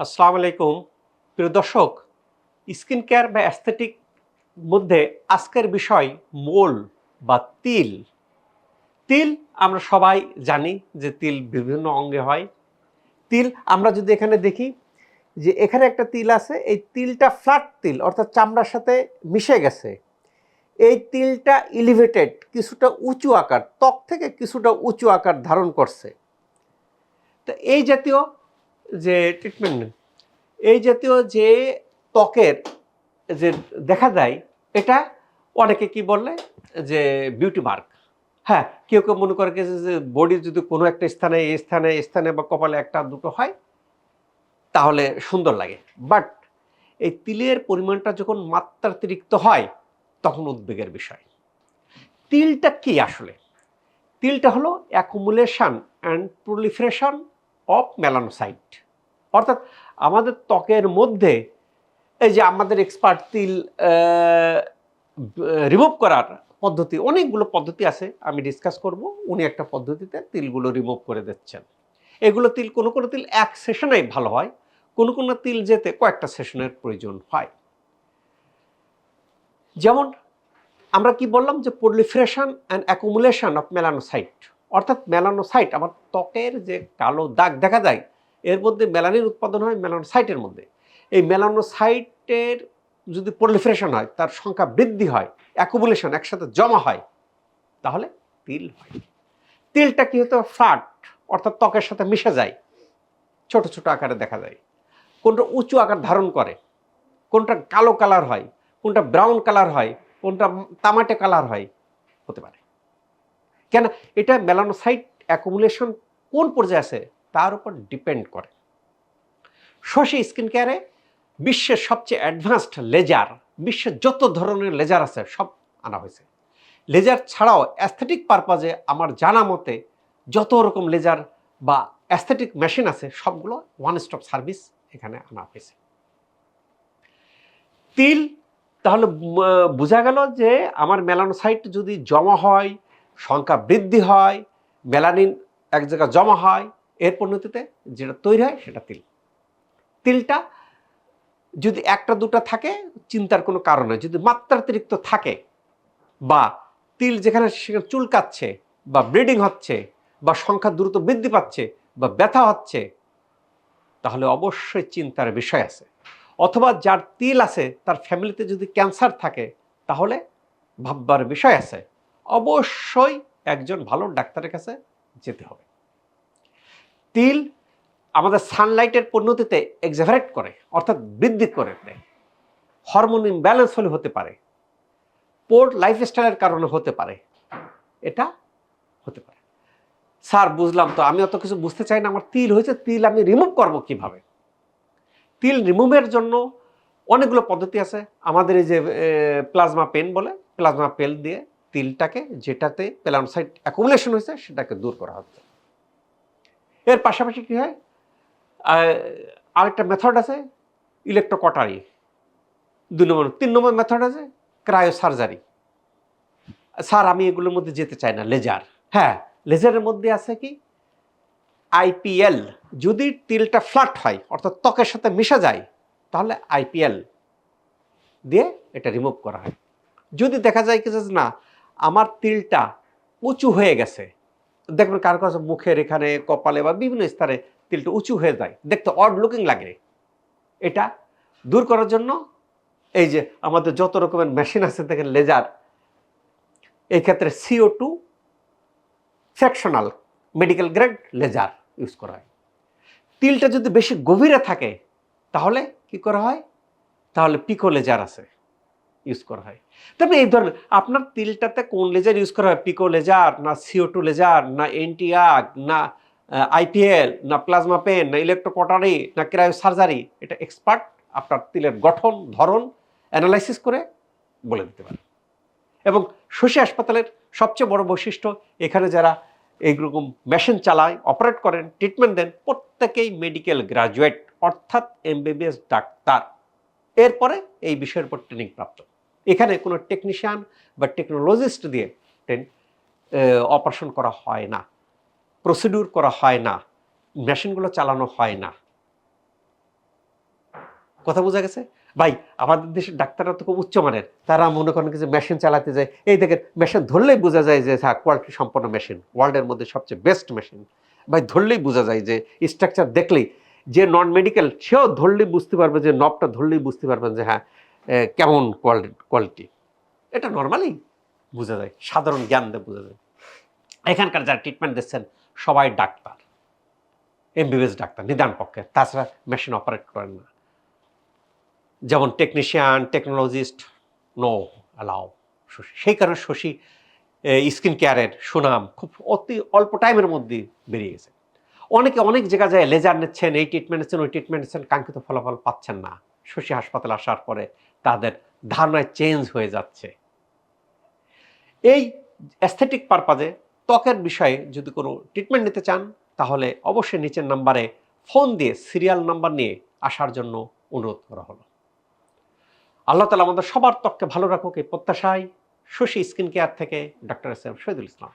আসসালামু আলাইকুম। প্রিয় দর্শক, স্কিন কেয়ার বা অ্যাস্থেটিক মধ্যে আজকের বিষয় মোল বা তিল। তিল আমরা সবাই জানি যে তিল বিভিন্ন অঙ্গে হয়। তিল আমরা যদি এখানে দেখি যে এখানে একটা তিল আছে, এই তিলটা ফ্ল্যাট তিল, অর্থাৎ চামড়ার সাথে মিশে গেছে। এই তিলটা ইলিভেটেড কিছুটা উঁচু আকার, ত্বক থেকে কিছুটা উঁচু আকার ধারণ করছে। তো এই জাতীয় যে ট্রিটমেন্ট নেন এই জাতীয় যে ত্বকের যে দেখা যায়, এটা অনেকে কি বললে যে বিউটি মার্ক হ্যাঁ কেউ কেউ মনে করে যে বডির যদি কোনো একটা স্থানে, এই স্থানে স্থানে বা কপালে একটা, দুটো হয়, তাহলে সুন্দর লাগে। বাট এই তিলের পরিমাণটা যখন মাত্রাতিরিক্ত হয়, তখন উদ্বেগের বিষয়। তিলটা কি আসলে? তিলটা হলো accumulation and proliferation of melanocyte অর্থাৎ আমাদের ত্বকের মধ্যে এই যে আমাদের এক্সপার্ট তিল রিমুভ করার পদ্ধতি, অনেকগুলো পদ্ধতি আছে, আমি ডিসকাস করব। উনি একটা পদ্ধতিতে তিলগুলো রিমুভ করে দিচ্ছেন। এগুলো তিল, কোনো কোনো তিল এক সেশনেই ভালো হয়, কোনো কোনো তিল যেতে কয়েকটা সেশনের প্রয়োজন হয়। যেমন আমরা কি বললাম যে proliferation and accumulation of melanocyte অর্থাৎ মেলানোসাইট, আমার ত্বকের যে কালো দাগ দেখা যায়, এর মধ্যে মেলানির উৎপাদন হয় মেলানোসাইটের মধ্যে। এই মেলানোসাইটের যদি প্রলিফারেশন হয়, তার সংখ্যা বৃদ্ধি হয় অ্যাকুমুলেশন একসাথে জমা হয়, তাহলে তিল হয়। তিলটা কি হতো ফ্ল্যাট অর্থাৎ ত্বকের সাথে মিশে যায়, ছোট ছোট আকারে দেখা যায়। কোনটা উঁচু আকার ধারণ করে, কোনটা কালো কালার হয়, কোনটা ব্রাউন কালার হয়, কোনটা তামাটে কালার হয়, হতে পারে। কেন এটা মেলানোসাইট অ্যাকুমুলেশন কোন পর্যায়ে আছে? তার উপর ডিপেন্ড করে। শশী স্কিন কেয়ারে বিশ্বের সবচেয়ে অ্যাডভান্সড লেজার, বিশ্বের যত ধরনের লেজার আছে সব আনা হয়েছে। লেজার ছাড়াও অ্যাস্থেটিক পারপাজে আমার জানা মতে যত রকম লেজার বা অ্যাস্থেটিক মেশিন আছে সবগুলো ওয়ান স্টপ সার্ভিস এখানে আনা হয়েছে। তিল, তাহলে বোঝা গেল যে আমার মেলানোসাইট যদি জমা হয় সংখ্যা বৃদ্ধি হয়, মেলানিন এক জায়গায় জমা হয়, এর পরিণতিতে যেটা তৈরি হয় সেটা তিল। তিলটা যদি একটা দুটা থাকে, চিন্তার কোনো কারণ নেই। যদি মাত্রাতিরিক্ত থাকে বা তিল যেখানে সেখানে চুলকাচ্ছে বা ব্লিডিং হচ্ছে বা সংখ্যা দ্রুত বৃদ্ধি পাচ্ছে বা ব্যথা হচ্ছে, তাহলে অবশ্যই চিন্তার বিষয় আছে। অথবা যার তিল আছে, তার ফ্যামিলিতে যদি ক্যান্সার থাকে, তাহলে ভাববার বিষয় আছে। অবশ্যই একজন ভালো ডাক্তারের কাছে যেতে হবে। তিল আমাদের সানলাইটের পরিণতিতে এক্সাভারেট করে, অর্থাৎ বৃদ্ধি করে দেয়। হরমোন ইমব্যালেন্স হলে হতে পারে পোর লাইফস্টাইলের কারণে হতে পারে, এটা হতে পারে। স্যার, বুঝলাম তো, আমি অত কিছু বুঝতে চাই না, আমার তিল হয়েছে, তিল আমি রিমুভ করব কীভাবে? তিল রিমুভের জন্য অনেকগুলো পদ্ধতি আছে, আমাদের এই যে প্লাজমা পেন বলে প্লাজমা পেল দিয়ে তিলটাকে যেটাতে পেলানোসাইট অ্যাকুমুলেশন হয়েছে, সেটাকে দূর করা হচ্ছে। এর পাশাপাশি কী হয়? আরেকটা মেথড আছে ইলেকট্রোকটারি দুই নম্বর, তিন নম্বর মেথড আছে ক্রায়ো সার্জারি স্যার আমি এগুলোর মধ্যে যেতে চাই না লেজার হ্যাঁ লেজারের মধ্যে আছে কি? আইপিএল যদি তিলটা ফ্ল্যাট হয়, অর্থাৎ ত্বকের সাথে মিশে যায়, তাহলে আইপিএল দিয়ে এটা রিমুভ করা হয়। যদি দেখা যায় কি না আমার তিলটা উঁচু হয়ে গেছে। দেখবেন কারও কাছে মুখের এখানে, কপালে বা বিভিন্ন স্থানে তিলটা উঁচু হয়ে যায়। দেখতে অড লুকিং লাগে। এটা দূর করার জন্য এই যে আমাদের যত রকমের মেশিন আছে, দেখেন লেজার এই ক্ষেত্রে C O two fractional medical grade laser use করা হয়। তিলটা যদি বেশি গভীরে থাকে, তাহলে কি করা হয়? তাহলে পিকো লেজার আছে। ইউজ করা হয়। তবে এই ধরনের, আপনার তিলটাতে কোন লেজার ইউজ করা হয়? পিকো লেজার না সিও টু লেজার না এনটিআগ না আইপিএল না প্লাজমা পেন না ইলেকট্রোকটারি না ক্রায়ো সার্জারি এটা এক্সপার্ট আপনার তিলের গঠন, ধরন অ্যানালাইসিস করে বলে দিতে পারে এবং শশী হাসপাতালের সবচেয়ে বড় বৈশিষ্ট্য, এখানে যারা এইরকম মেশিন চালায় অপারেট করেন ট্রিটমেন্ট দেন, প্রত্যেকেই মেডিকেল গ্রাজুয়েট অর্থাৎ এমবিবিএস ডাক্তার। এরপরে এই বিষয়ের উপর ট্রেনিং প্রাপ্ত। এখানে কোনো টেকনিশিয়ান বা টেকনোলজিস্ট দিয়ে অপারেশন করা হয় না প্রসিডিউর করা হয় না মেশিনগুলো চালানো হয় না। কথা বোঝা গেছে? ভাই, আমাদের দেশের ডাক্তাররা তো খুব উচ্চমানের তারা মনে করেন যে মেশিন চালাতে যায়। এই দেখেন মেশিন ধরলেই বোঝা যায় যে হ্যাঁ কোয়ালিটি সম্পন্ন মেশিন ওয়ার্ল্ডের মধ্যে সবচেয়ে বেস্ট মেশিন ভাই, ধরলেই বোঝা যায় যে স্ট্রাকচার দেখলেই যে নন মেডিকেল সেও ধরলেই বুঝতে পারবে যে নবটা ধরলেই বুঝতে পারবেন যে হ্যাঁ কেমন কোয়ালিটি এটা নর্মালি বোঝা যায়, সাধারণ জ্ঞান দিয়ে বোঝা যায়। এখানকার যারা ট্রিটমেন্ট দিচ্ছেন, সবাই ডাক্তার এমবিবিএস ডাক্তার, নিদান পক্ষে, তাছাড়া মেশিন অপারেট করেন না। যেমন টেকনিশিয়ান টেকনোলজিস্ট নো অ্যালাউ সেই কারণে শশী স্কিন কেয়ারের সুনাম খুব অতি অল্প টাইমের মধ্যে বেরিয়ে গেছে। অনেকে অনেক জায়গায় যায় লেজার নিচ্ছেন, এই ট্রিটমেন্ট নিচ্ছেন, ওই ট্রিটমেন্ট নিচ্ছেন, কাঙ্ক্ষিত ফলাফল পাচ্ছেন না। শশী হাসপাতালে আসার পরে তাদের ধারণায় চেঞ্জ হয়ে যাচ্ছে। এই অ্যাস্থেটিক পারপাজে ত্বকের বিষয়ে যদি কোনো ট্রিটমেন্ট নিতে চান, তাহলে অবশ্যই নিচের নাম্বারে ফোন দিয়ে সিরিয়াল নাম্বার নিয়ে আসার জন্য অনুরোধ করা হলো। আল্লাহ তালা আমাদের সবার ত্বককে ভালো রাখুক এই প্রত্যাশায়। শশী স্কিন কেয়ার থেকে doctor S M Shahidul Islam.